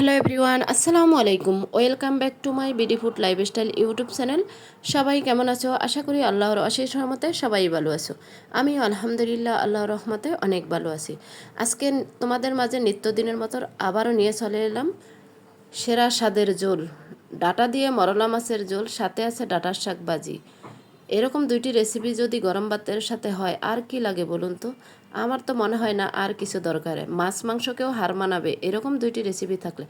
Hello everyone, আসসালামু আলাইকুম। Welcome back to my BD food lifestyle YouTube channel. সবাই কেমন আছো? আশা করি আল্লাহর অশেষ রহমতে সবাই ভালো আছো। আমি আলহামদুলিল্লাহ আল্লাহর রহমতে অনেক ভালো আছি। আজকে তোমাদের মাঝে নিত্যদিনের মতো আবারও নিয়ে চলে এলাম সেরা স্বাদের জোল ডাটা দিয়ে মরলা মাছের জোল সাথে আছে ডাটার শাক ভাজি। এরকম দুইটি রেসিপি যদি গরম ভাতের সাথে হয়, আর কি লাগে বলুন তো? আমার তো মনে হয় না আর কিছু দরকারে। মাছ মাংসকেও হার মানাবে, এরকম দুইটি রেসিপি থাকলে।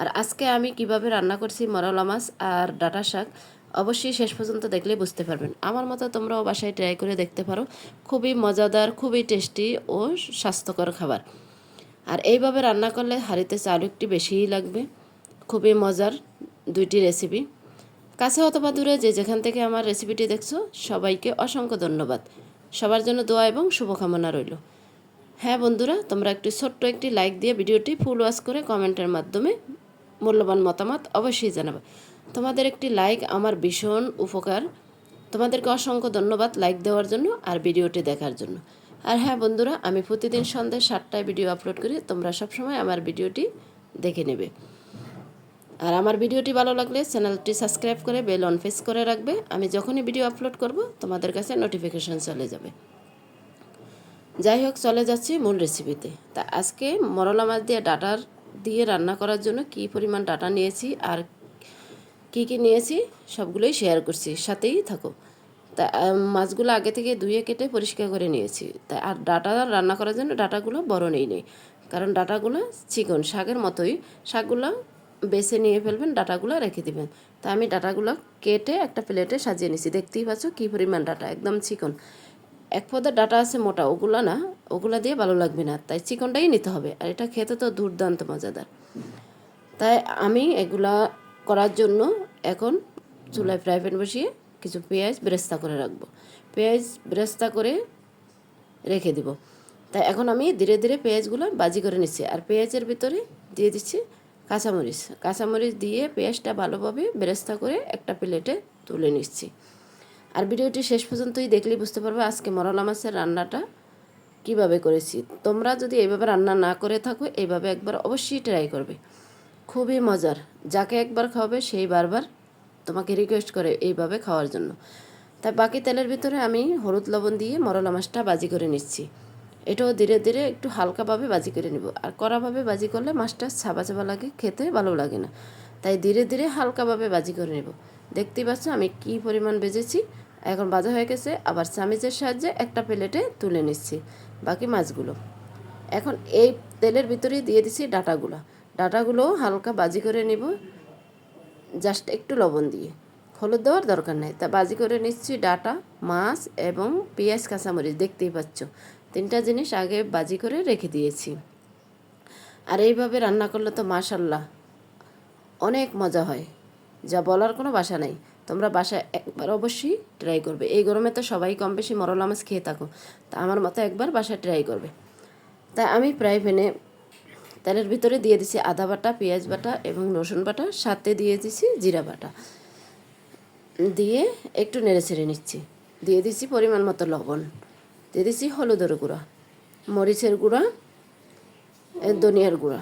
আর আজকে আমি কীভাবে রান্না করছি মরলা মাছ আর ডাটা শাক, অবশ্যই শেষ পর্যন্ত দেখলে বুঝতে পারবেন। আমার মতো তোমরাও বাসায় ট্রাই করে দেখতে পারো। খুবই মজাদার, খুবই টেস্টি ও স্বাস্থ্যকর খাবার। আর এইভাবে রান্না করলে হাঁড়িতে চাল একটু বেশিই লাগবে। খুবই মজার দুইটি রেসিপি কাছে অথবা দূরে যে যেখান থেকে আমার রেসিপিটি দেখছ, সবাইকে অসংখ্য ধন্যবাদ। সবার জন্য দোয়া এবং শুভকামনা রইল। হ্যাঁ বন্ধুরা, তোমরা একটি ছোট্ট একটি লাইক দিয়ে ভিডিওটি ফুল ওয়াশ করে কমেন্টের মাধ্যমে মূল্যবান মতামত অবশ্যই জানাবে। তোমাদের একটি লাইক আমার ভীষণ উপকার। তোমাদেরকে অসংখ্য ধন্যবাদ লাইক দেওয়ার জন্য আর ভিডিওটি দেখার জন্য। আর হ্যাঁ বন্ধুরা, আমি প্রতিদিন সন্ধ্যে সাতটায় ভিডিও আপলোড করি। তোমরা সবসময় আমার ভিডিওটি দেখে নেবে। আর আমার ভিডিওটি ভালো লাগলে চ্যানেলটি সাবস্ক্রাইব করে বেল অন প্রেস করে রাখবে। আমি যখনই ভিডিও আপলোড করব, তোমাদের কাছে নোটিফিকেশান চলে যাবে। যাই হোক, চলে যাচ্ছি মূল রেসিপিতে তা আজকে মরলা মাছ দিয়ে ডাটার দিয়ে রান্না করার জন্য কি পরিমাণ ডাটা নিয়েছি আর কি কি নিয়েছি সবগুলোই শেয়ার করছি, সাথেই থাকো। তা মাছগুলো আগে থেকে ধুয়ে কেটে পরিষ্কার করে নিয়েছি। তা, আর ডাটা রান্না করার জন্য ডাটাগুলো বড় নেই নেই, কারণ ডাটাগুলো চিকন, শাকের মতোই। শাকগুলো বেছে নিয়ে ফেলবেন, ডাটাগুলো রেখে দিবেন। তা আমি ডাটাগুলো কেটে একটা প্লেটে সাজিয়ে নিছি। দেখতেই পাচ্ছ কী পরিমাণ ডাটা, একদম চিকন। এক পদের ডাটা আছে মোটা, ওগুলো না, ওগুলো দিয়ে ভালো লাগবে না। তাই চিকনটাই নিতে হবে, আর এটা খেতে তো দুর্দান্ত মজাদার। তাই আমি এগুলা করার জন্য এখন চুলায় ফ্রাই প্যান বসিয়ে কিছু পেঁয়াজ বেরেস্তা করে রাখব। পেঁয়াজ বেরেস্তা করে রেখে দিব। তাই এখন আমি ধীরে ধীরে পেঁয়াজগুলো বাজি করে নিচ্ছি, আর পেঁয়াজের ভিতরে দিয়ে দিচ্ছি কাঁচামরিচ। কাঁচামরিচ দিয়ে পেঁয়াজটা ভালোভাবে বেরেস্তা করে একটা প্লেটে তুলে নিচ্ছি। আর ভিডিওটি শেষ পর্যন্তই দেখলেই বুঝতে পারবে আজকে মরলা মাছের রান্নাটা কীভাবে করেছি। তোমরা যদি এইভাবে রান্না না করে থাকো, এইভাবে একবার অবশ্যই ট্রাই করবে। খুবই মজার। যাকে একবার খাওয়াবে, সেই বারবার তোমাকে রিকোয়েস্ট করে এইভাবে খাওয়ার জন্য। তাই বাকি তেলের ভিতরে আমি হলুদ লবণ দিয়ে মরলা মাছটা বাজি করে নিচ্ছি। এটাও ধীরে ধীরে একটু হালকাভাবে বাজি করে নেব। আর কড়াভাবে বাজি করলে মাছটা ছাবা ছাবা লাগে, খেতে ভালো লাগে না। তাই ধীরে ধীরে হালকাভাবে বাজি করে নেব। দেখতেই পাচ্ছ আমি কি পরিমাণ বেজেছি। এখন বাজা হয়ে গেছে, আবার চামিচের সাহায্যে একটা প্লেটে তুলে নিচ্ছি বাকি মাছগুলো। এখন এই তেলের ভিতরেই দিয়ে দিচ্ছি ডাটাগুলো। ডাটাগুলো হালকা বাজি করে নিব, জাস্ট একটু লবণ দিয়ে। হলুদ দেওয়ার দরকার নেই। তা বাজি করে নিচ্ছি ডাটা, মাছ এবং পেঁয়াজ, কাঁচামরিচ, দেখতেই পাচ্ছ। তিনটা জিনিস আগে বাজি করে রেখে দিয়েছি। আর এইভাবে রান্না করলে তো মাশাল্লাহ অনেক মজা হয়। যা বলার কোনো বাসা নেই। তোমরা বাসায় একবার অবশ্যই ট্রাই করবে। এই গরমে তো সবাই কম বেশি মরলা মাছ খেয়ে থাকো। তা আমার মতো একবার বাসায় ট্রাই করবে। তাই আমি প্রায় ভেনে তেলের ভিতরে দিয়ে দিছি আদা বাটা, পেঁয়াজ বাটা এবং রসুন বাটা, সাথে দিয়ে দিছি জিরা বাটা। দিয়ে একটু নেড়ে ছেড়ে নিচ্ছি। দিয়ে দিচ্ছি পরিমাণ মতো লবণ। দিয়ে দিচ্ছি হলুদের গুঁড়া, মরিচের গুঁড়া ধনিয়ার গুঁড়া।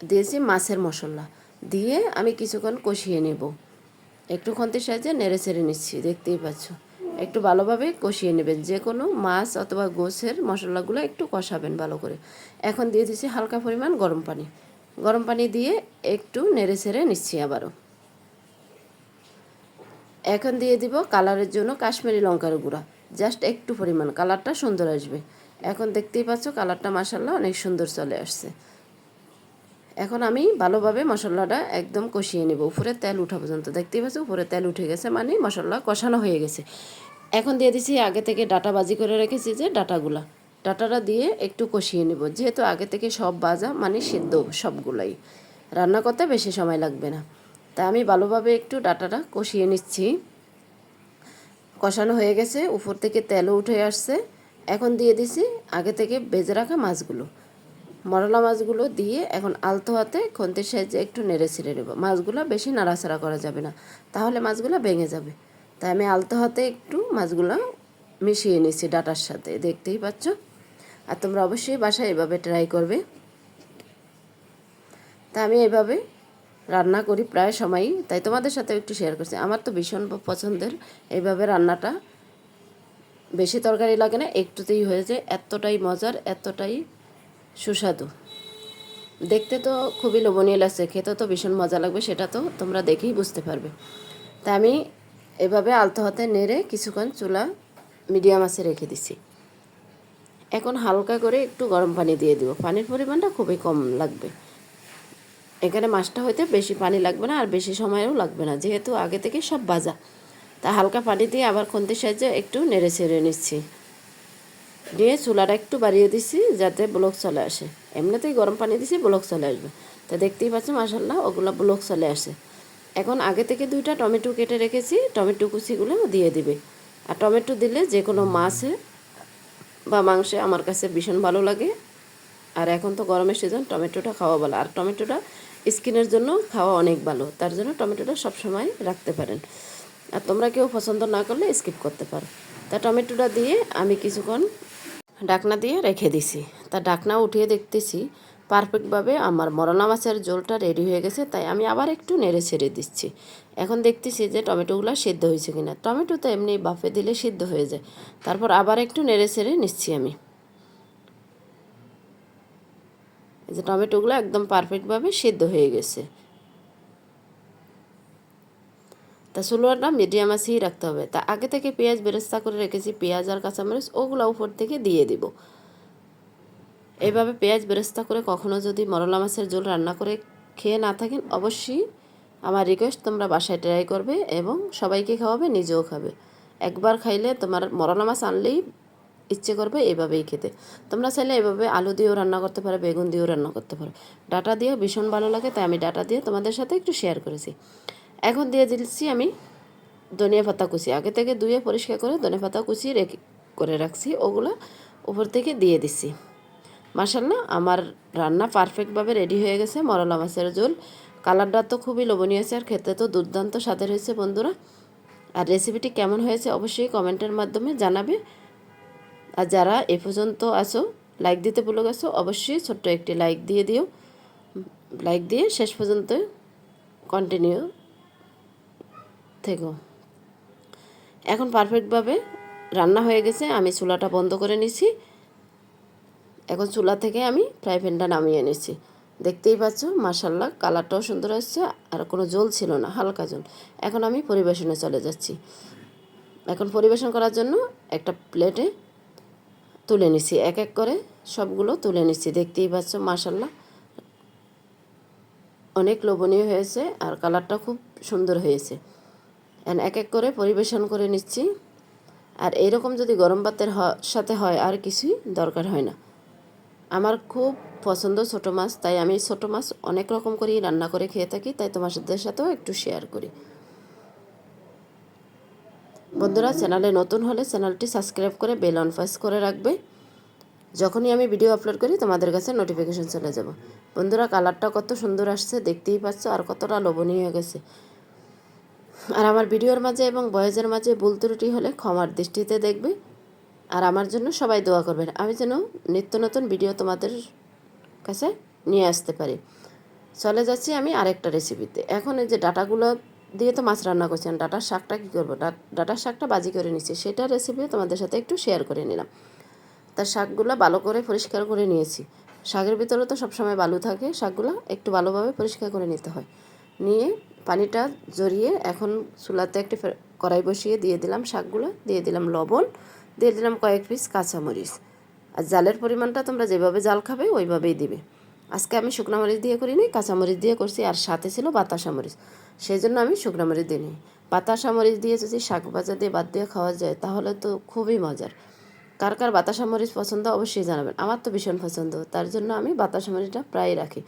দিয়েছি মাছের মশলা। দিয়ে আমি কিছুক্ষণ কষিয়ে নেব। একটু খন্তির সাহায্যে নেড়ে ছেড়ে নিচ্ছি, দেখতেই পাচ্ছ। একটু ভালোভাবে কষিয়ে নেবেন। যে কোনো মাছ অথবা গোছের মশলাগুলো একটু কষাবেন ভালো করে। এখন দিয়ে দিচ্ছি হালকা পরিমাণ গরম পানি। গরম পানি দিয়ে একটু নেড়ে ছেড়ে নিচ্ছি আবারও। এখন দিয়ে দিব কালারের জন্য কাশ্মীরি লঙ্কার গুঁড়া। জাস্ট একটু পরিমাণ কালারটা সুন্দর আসবে। এখন দেখতেই পাচ্ছ কালারটা মাসাল্লাহ অনেক সুন্দর চলে আসছে। এখন আমি ভালোভাবে মশলাটা একদম কষিয়ে নেব। উপরে তেল উঠা পর্যন্ত। দেখতেই পাচ্ছ উপরে তেল উঠে গেছে মানে মশলা কষানো হয়ে গেছে। এখন দিয়ে দিচ্ছি আগে থেকে ডাটা বাজি করে রেখেছি যে ডাটাগুলা। ডাটাটা দিয়ে একটু কষিয়ে নেব। যেহেতু আগে থেকে সব বাজা মানে সিদ্ধ সবগুলাই। রান্না করতে বেশি সময় লাগবে না। তা আমি ভালোভাবে একটু ডাটাটা কষিয়ে নিচ্ছি। কষানো হয়ে গেছে, উপর থেকে তেলও উঠে আসছে। এখন দিয়ে দিছি আগে থেকে বেজে রাখা মাছগুলো। মরলা মাছগুলো দিয়ে এখন আলতো হাতে খন্তির সাহায্যে একটু নেড়ে ছিঁড়ে নেব। মাছগুলো বেশি নাড়াচাড়া করা যাবে না, তাহলে মাছগুলো ভেঙে যাবে। তাই আমি আলতো হাতে একটু মাছগুলো মিশিয়ে নিছি ডাটার সাথে, দেখতেই পাচ্ছ? আর তোমরা অবশ্যই বাসায় এভাবে ট্রাই করবে। তা আমি এভাবে রান্না করি প্রায় সময়ই, তাই তোমাদের সাথে একটু শেয়ার করছি। আমার তো ভীষণ পছন্দের এইভাবে রান্নাটা। বেশি তরকারি লাগে না, একটুতেই হয়ে যায়। এতটাই মজার, এতটাই সুস্বাদু। দেখতে তো খুবই লোভনীয় লাগছে, খেতে তো ভীষণ মজা লাগবে, সেটা তো তোমরা দেখেই বুঝতে পারবে। তাই আমি এভাবে আলতো হাতে নেড়ে কিছুক্ষণ চুলা মিডিয়াম আছে রেখে দিছি। এখন হালকা করে একটু গরম পানি দিয়ে দিব। পানির পরিমাণটা খুবই কম লাগবে। এখানে মাছটা হইতে বেশি পানি লাগবে না আর বেশি সময়ও লাগবে না। যেহেতু আগে থেকে সব ভাজা। তা হালকা পানি দিয়ে আবার খন্তির সাহায্যে একটু নেড়ে ছেড়ে নিচ্ছি। দিয়ে চুলাটা একটু বাড়িয়ে দিছি যাতে ব্লক চলে আসে। এমনিতেই গরম পানি দিছি, ব্লক চলে আসবে। তা দেখতেই পাচ্ছ মাসাল্লাহ ওগুলো ব্লক চলে আসে। এখন আগে থেকে দুইটা টমেটো কেটে রেখেছি, টমেটো কুচিগুলো দিয়ে দিবে। আর টমেটো দিলে যে কোনো মাছে বা মাংসে আমার কাছে ভীষণ ভালো লাগে। আর এখন তো গরমের সিজন, টমেটোটা খাওয়া ভালো। আর টমেটোটা স্কিনের জন্য খাওয়া অনেক ভালো। তার জন্য টমেটোটা সবসময় রাখতে পারেন। আর তোমরা কেউ পছন্দ না করলে স্কিপ করতে পারো। তা টমেটোটা দিয়ে আমি কিছুক্ষণ ডাকনা দিয়ে রেখে দিছি। তা ডাকনা উঠিয়ে দেখতেছি পারফেক্টভাবে আমার মরলা মাছের ঝোলটা রেডি হয়ে গেছে, তাই আমি আবার একটু নেড়ে ছেড়ে দিচ্ছি। এখন দেখতেছি যে টমেটোগুলো সিদ্ধ হয়েছে কিনা। টমেটো তো এমনি বাফে দিলে সিদ্ধ হয়ে যায়। তারপর আবার একটু নেড়ে ছেড়ে নিচ্ছি আমি এই যে টমেটোগুলো একদম পারফেক্টভাবে সেদ্ধ হয়ে গেছে। তা চুলোয়াটা মিডিয়াম আছেই রাখতে হবে। তা আগে থেকে পেঁয়াজ বেরেস্তা করে রেখেছি, পেঁয়াজ আর কাঁচামরিচ, ওগুলো উপর থেকে দিয়ে দিব। এভাবে পেঁয়াজ বেরেস্তা করে কখনো যদি মরলা মাছের ঝোল রান্না করে খেয়ে না থাকেন, অবশ্যই আমার রিকোয়েস্ট তোমরা বাসায় ট্রাই করবে এবং সবাইকে খাওয়াবে, নিজেও খাবে। একবার খাইলে তোমার মরলা মাছ আনলেই ইচ্ছে করবে এভাবেই খেতে। তোমরা চাইলে এভাবে আলু দিয়েও রান্না করতে পারো, বেগুন দিয়েও রান্না করতে পারো। ডাটা দিয়েও ভীষণ ভালো লাগে, তাই আমি ডাটা দিয়ে তোমাদের সাথে একটু শেয়ার করেছি। এখন দিয়ে দিচ্ছি আমি ধনিয়া পাতা কুচি। আগে থেকে ধুয়ে পরিষ্কার করে ধনিয়া পাতা কুচি রেখে, করে রাখছি। ওগুলো উপর থেকে দিয়ে দিছি মাসাল্লাহ আমার রান্না পারফেক্টভাবে রেডি হয়ে গেছে। মরলা মাছের ঝোল। কালারটা তো খুবই লোভনীয় আছে আর খেতে তো দুর্দান্ত স্বাদের হয়েছে বন্ধুরা। আর রেসিপিটি কেমন হয়েছে অবশ্যই কমেন্টের মাধ্যমে জানাবে। আর যারা এ পর্যন্ত আসো লাইক দিতে ভুলে গেছো, অবশ্যই ছোট্ট একটি লাইক দিয়ে দিও। লাইক দিয়ে শেষ পর্যন্ত কন্টিনিউ থেকো। এখন পারফেক্টভাবে রান্না হয়ে গেছে, আমি চুলাটা বন্ধ করে নিছি। এখন চুলা থেকে আমি ফ্রাই প্যানটা নামিয়ে নিছি। দেখতেই পাচ্ছ মাসাল্লাহ কালারটাও সুন্দর আসছে, আর কোনো জল ছিল না, হালকা জল। এখন আমি পরিবেশনে চলে যাচ্ছি। এখন পরিবেশন করার জন্য একটা প্লেটে তুলে নিছি, এক এক করে সবগুলো তুলে নিচ্ছি দেখতেই পাচ্ছ মাসাল্লাহ অনেক লোভনীয় হয়েছে আর কালারটা খুব সুন্দর হয়েছে। এক এক করে পরিবেশন করে নিচ্ছি। আর এরকম যদি গরম ভাতের সাথে হয়, আর কিছুই দরকার হয় না। আমার খুব পছন্দ ছোটো মাছ, তাই আমি ছোটো মাছ অনেক রকম করেই রান্না করে খেয়ে থাকি, তাই তোমাদের সাথেও একটু শেয়ার করি। বন্ধুরা, চ্যানেলে নতুন হলে চ্যানেলটি সাবস্ক্রাইব করে বেল অন প্রেস করে রাখবে। যখনই আমি ভিডিও আপলোড করি, তোমাদের কাছে নোটিফিকেশন চলে যাব। বন্ধুরা, কালারটা কত সুন্দর আসছে, দেখতেই পাচ্ছ, আর কতটা লোভনীয় হয়ে গেছে। আর আমার ভিডিওর মাঝে এবং বয়েজের মাঝে ভুল ত্রুটি হলে ক্ষমার দৃষ্টিতে দেখবে। আর আমার জন্য সবাই দোয়া করবেন। আমি যেন নিত্য নতুন ভিডিও তোমাদের কাছে নিয়ে আসতে পারি। চলে যাচ্ছি আমি আরেকটা রেসিপিতে এখন এই যে ডাটাগুলো দিয়ে তো মাছ রান্না করছেন ডাটার শাকটা কী করব? ডাটার শাকটা বাজি করে নিচ্ছি। সেটা রেসিপি তোমাদের সাথে একটু শেয়ার করে নিলাম। তার শাকগুলো ভালো করে পরিষ্কার করে নিয়েছি। শাকের ভিতরে তো সবসময় বালু থাকে। শাকগুলো একটু ভালোভাবে পরিষ্কার করে নিতে হয়। নিয়ে পানিটা জড়িয়ে এখন চুলাতে একটি কড়াই বসিয়ে দিয়ে দিলাম শাকগুলো। দিয়ে দিলাম লবণ। দিয়ে দিলাম কয়েক পিস কাঁচামরিচ। আর জালের পরিমাণটা তোমরা যেভাবে জাল খাবে, ওইভাবেই দিবে। আজকে আমি শুকনো মরিচ দিয়ে করি করিনি কাঁচামরিচ দিয়ে করছি, আর সাথে ছিল বাতাসা মরিচ। সেই জন্য আমি শুকনো মরিচ দিইনি। বাতাসা মরিচ দিয়ে যদি শাক ভাজা দিয়ে বাদ দিয়ে খাওয়া যায়, তাহলে তো খুবই মজার। কার কার বাতাসা মরিচ পছন্দ অবশ্যই জানাবেন। আমার তো ভীষণ পছন্দ, তার জন্য আমি বাতাসা মরিচটা প্রায় রাখি।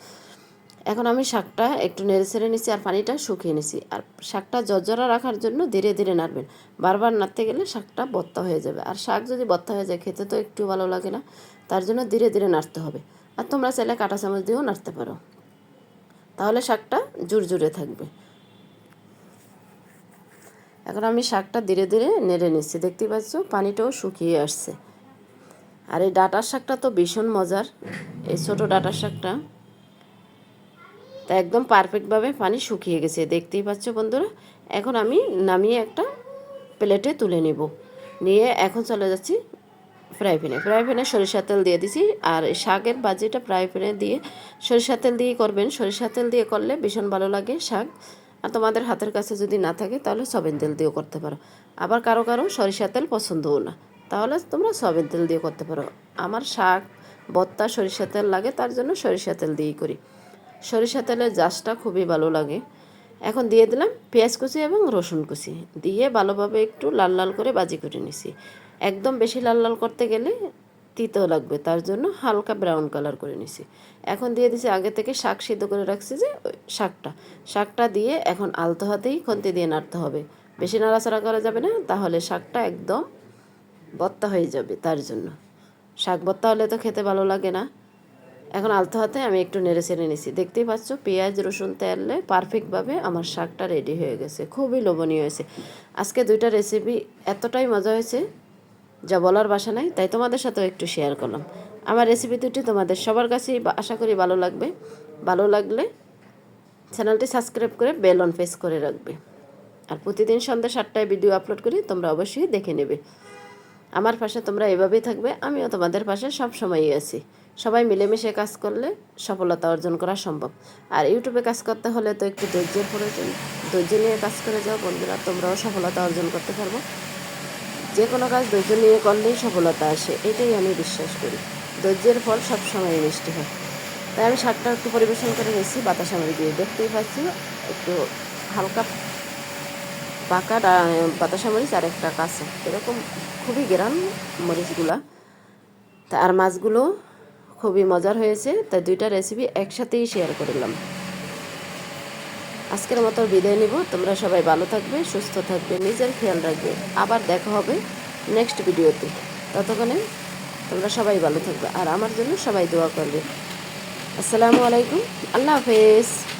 এখন আমি শাকটা একটু নেড়ে ছেড়ে নিচ্ছি আর পানিটা শুকিয়ে নিছি। আর শাকটা জর্জরা রাখার জন্য ধীরে ধীরে নাড়বেন। বারবার নাড়তে গেলে শাকটা বত্তা হয়ে যাবে। আর শাক যদি বত্তা হয়ে যায়, খেতে তো একটু ভালো লাগে না, তার জন্য ধীরে ধীরে নাড়তে হবে। আর তোমরা চাইলে কাঁটা চামচ দিয়েও নাড়তে পারো। তাহলে শাকটা জুড়জুড়ে থাকবে। এখন আমি শাকটা ধীরে ধীরে নেড়ে নিচ্ছি। দেখতেই পাচ্ছ, পানিটাও শুকিয়ে আসছে। আর এই ডাটার শাকটা তো ভীষণ মজার। এই ছোটো ডাটার শাকটা। তা একদম পারফেক্টভাবে পানি শুকিয়ে গেছে। দেখতেই পাচ্ছ বন্ধুরা, এখন আমি নামিয়ে একটা প্লেটে তুলে নেব। নিয়ে এখন চলে যাচ্ছি ফ্রাই প্যানে। ফ্রাই প্যানে সরিষার তেল দিয়ে দিছি। আর শাকের বাজিটা ফ্রাই প্যানে দিয়ে সরিষার তেল দিয়ে করবেন। সরিষার তেল দিয়ে করলে ভীষণ ভালো লাগে শাক। আর তোমাদের হাতের কাছে যদি না থাকে, তাহলে সবেন তেল দিয়েও করতে পারো। আবার কারও কারও সরিষার তেল পছন্দও না। তাহলে তোমরা সবেন তেল দিয়ে করতে পারো। আমার শাক বত্তা সরিষা তেল লাগে, তার জন্য সরিষা তেল দিয়েই করি। সরিষা তেলের জাসটা খুবই ভালো লাগে। এখন দিয়ে দিলাম পেঁয়াজ কুচি এবং রসুন কুচি। দিয়ে ভালোভাবে একটু লাল লাল করে বাজি করে নিছি। একদম বেশি লাল লাল করতে গেলে তিতো লাগবে, তার জন্য হালকা ব্রাউন কালার করে নিছি। এখন দিয়ে দিছি আগে থেকে শাক সিদ্ধ করে রাখছি যে শাকটা। শাকটা দিয়ে এখন আলতো হাতেই খন্তি দিয়ে নাড়তে হবে। বেশি নাড়াচাড়া করা যাবে না, তাহলে শাকটা একদম বত্তা হয়ে যাবে তার জন্য। শাক বত্তা হলে তো খেতে ভালো লাগে না। এখন আলতো হাতে আমি একটু নেড়ে চেড়ে নিছি। দেখতেই পাচ্ছ, পেঁয়াজ, রসুন, তেলে পারফেক্টভাবে আমার শাকটা রেডি হয়ে গেছে। খুবই লোভনীয় হয়েছে। আজকে দুইটা রেসিপি এতটাই মজা হয়েছে যা বলার বাসা নাই, তাই তোমাদের সাথেও একটু শেয়ার করলাম। আমার রেসিপি দুটি তোমাদের সবার কাছেই আশা করি ভালো লাগবে। ভালো লাগলে চ্যানেলটি সাবস্ক্রাইব করে বেল অন প্রেস করে রাখবে। আর প্রতিদিন সন্ধ্যা সাতটায় ভিডিও আপলোড করি, তোমরা অবশ্যই দেখে নেবে। আমার পাশে তোমরা এভাবেই থাকবে, আমিও তোমাদের পাশে সব সময়ই আছি। সবাই মিলেমিশে কাজ করলে সফলতা অর্জন করা সম্ভব। আর ইউটিউবে কাজ করতে হলে তো একটু ধৈর্যের প্রয়োজন। ধৈর্য নিয়ে কাজ করে যাও, বন্ধুরা, তোমরাও সফলতা অর্জন করতে পারব। যে কোনো কাজ ধৈর্য নিয়ে করলেই সফলতা আসে, এটাই আমি বিশ্বাস করি। ধৈর্যের ফল সবসময় মিষ্টি হয়। তাই আমি শাকটা একটু পরিবেশন করে নিয়েছি, বাতাসা মরিচ দিয়ে দেখতেই পাচ্ছি, একটু হালকা পাকা বাতাসা মরিচ আর একটা কাঁচা। এরকম খুবই গ্রাম মরিচগুলা। তা আর মাছগুলো খুবই মজার হয়েছে, তাই দুইটা রেসিপি একসাথেই শেয়ার করলাম আজকের মতো বিদায় নিব। তোমরা সবাই ভালো থাকবে, সুস্থ থাকবে, নিজের খেয়াল রাখবে। আবার দেখা হবে নেক্সট ভিডিওতে ততক্ষণে তোমরা সবাই ভালো থাকবে। আর আমার জন্য সবাই দোয়া করবে। আসসালামু আলাইকুম। আল্লাহ হাফেজ।